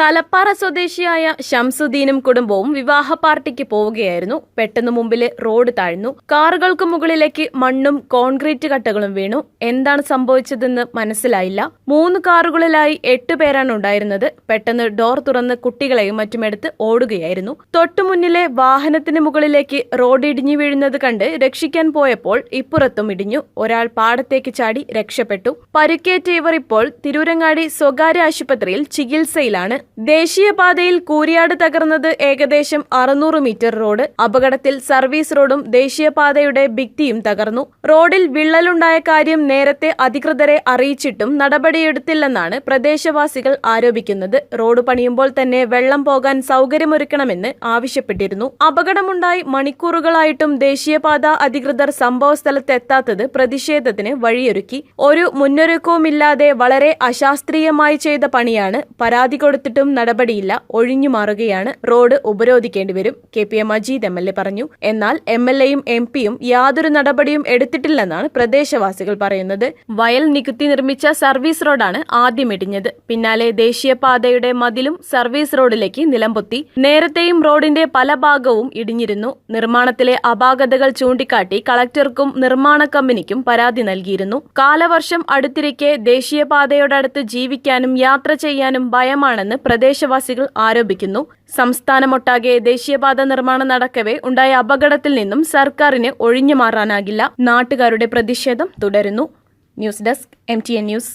തലപ്പാറ സ്വദേശിയായ ഷംസുദ്ദീനും കുടുംബവും വിവാഹ പാർട്ടിക്ക് പോവുകയായിരുന്നു. പെട്ടെന്ന് മുമ്പിൽ റോഡ് താഴ്ന്നു. കാറുകൾക്ക് മുകളിലേക്ക് മണ്ണും കോൺക്രീറ്റ് കട്ടകളും വീണു. എന്താണ് സംഭവിച്ചതെന്ന് മനസ്സിലായില്ല. മൂന്ന് കാറുകളിലായി എട്ട് പേരാണ് ഉണ്ടായിരുന്നത്. പെട്ടെന്ന് ഡോർ തുറന്ന് കുട്ടികളെയും മറ്റുമെടുത്ത് ഓടുകയായിരുന്നു. തൊട്ടുമുന്നിലെ വാഹനത്തിന് മുകളിലേക്ക് റോഡ് ഇടിഞ്ഞു വീഴുന്നത് കണ്ട് രക്ഷിക്കാൻ പോയപ്പോൾ ഇപ്പുറത്തും ഇടിഞ്ഞു. ഒരാൾ പാടത്തേക്ക് ചാടി രക്ഷപ്പെട്ടു. പരുക്കേറ്റ ഇവർ ഇപ്പോൾ തിരൂരങ്ങാടി സ്വകാര്യ ആശുപത്രിയിൽ ചികിത്സയിലാണ്. ദേശീയപാതയിൽ കൂരിയാട് തകർന്നത് ഏകദേശം അറുന്നൂറ് മീറ്റർ റോഡ്. അപകടത്തിൽ സർവീസ് റോഡും ദേശീയപാതയുടെ ഭിത്തിയും തകർന്നു. റോഡിൽ വിള്ളലുണ്ടായ കാര്യം നേരത്തെ അധികൃതരെ അറിയിച്ചിട്ടും നടപടിയെടുത്തില്ലെന്നാണ് പ്രദേശവാസികൾ ആരോപിക്കുന്നത്. റോഡ് പണിയുമ്പോൾ തന്നെ വെള്ളം പോകാൻ സൗകര്യമൊരുക്കണമെന്ന് ആവശ്യപ്പെട്ടിരുന്നു. അപകടമുണ്ടായി മണിക്കൂറുകളായിട്ടും ദേശീയപാത അധികൃതർ സംഭവ സ്ഥലത്തെത്താത്തത് പ്രതിഷേധത്തിന് വഴിയൊരുക്കി. ഒരു മുന്നൊരുക്കവുമില്ലാതെ വളരെ അശാസ്ത്രീയമായി ചെയ്ത പണിയാണ് പരാതി കൊടുത്തിട്ടും നടപടിയില്ല ഒഴിഞ്ഞു മാറുകയാണ്. റോഡ് ഉപരോധിക്കേണ്ടി വരും K P A Majeed M L A പറഞ്ഞു. എന്നാൽ എം എൽ എയും എം പിയും യാതൊരു നടപടിയും എടുത്തിട്ടില്ലെന്നാണ് പ്രദേശവാസികൾ പറയുന്നത്. വയൽ നികുത്തി നിർമ്മിച്ച സർവീസ് റോഡാണ് ആദ്യം ഇടിഞ്ഞത്. പിന്നാലെ ദേശീയപാതയുടെ മതിലും സർവീസ് റോഡിലേക്ക് നിലംപൊത്തി. നേരത്തെയും റോഡിന്റെ പല ഭാഗവും ഇടിഞ്ഞിരുന്നു. നിർമ്മാണത്തിലെ അപാകതകൾ ചൂണ്ടിക്കാട്ടി കളക്ടർക്കും നിർമ്മാണ കമ്പനിക്കും പരാതി നൽകിയിരുന്നു. കാലവർഷം അടുത്തിരിക്കെ ദേശീയപാതയോടടുത്ത് ജീവിക്കാനും യാത്ര ചെയ്യാനും ഭയമാണെന്ന് പ്രദേശവാസികൾ ആരോപിക്കുന്നു. സംസ്ഥാനമൊട്ടാകെ ദേശീയപാത നിർമ്മാണം നടക്കവേ ഉണ്ടായ അപകടത്തിൽ നിന്നും സർക്കാരിന് ഒഴിഞ്ഞു മാറാനാകില്ല. നാട്ടുകാരുടെ പ്രതിഷേധം തുടരുന്നു. News desk M T N news.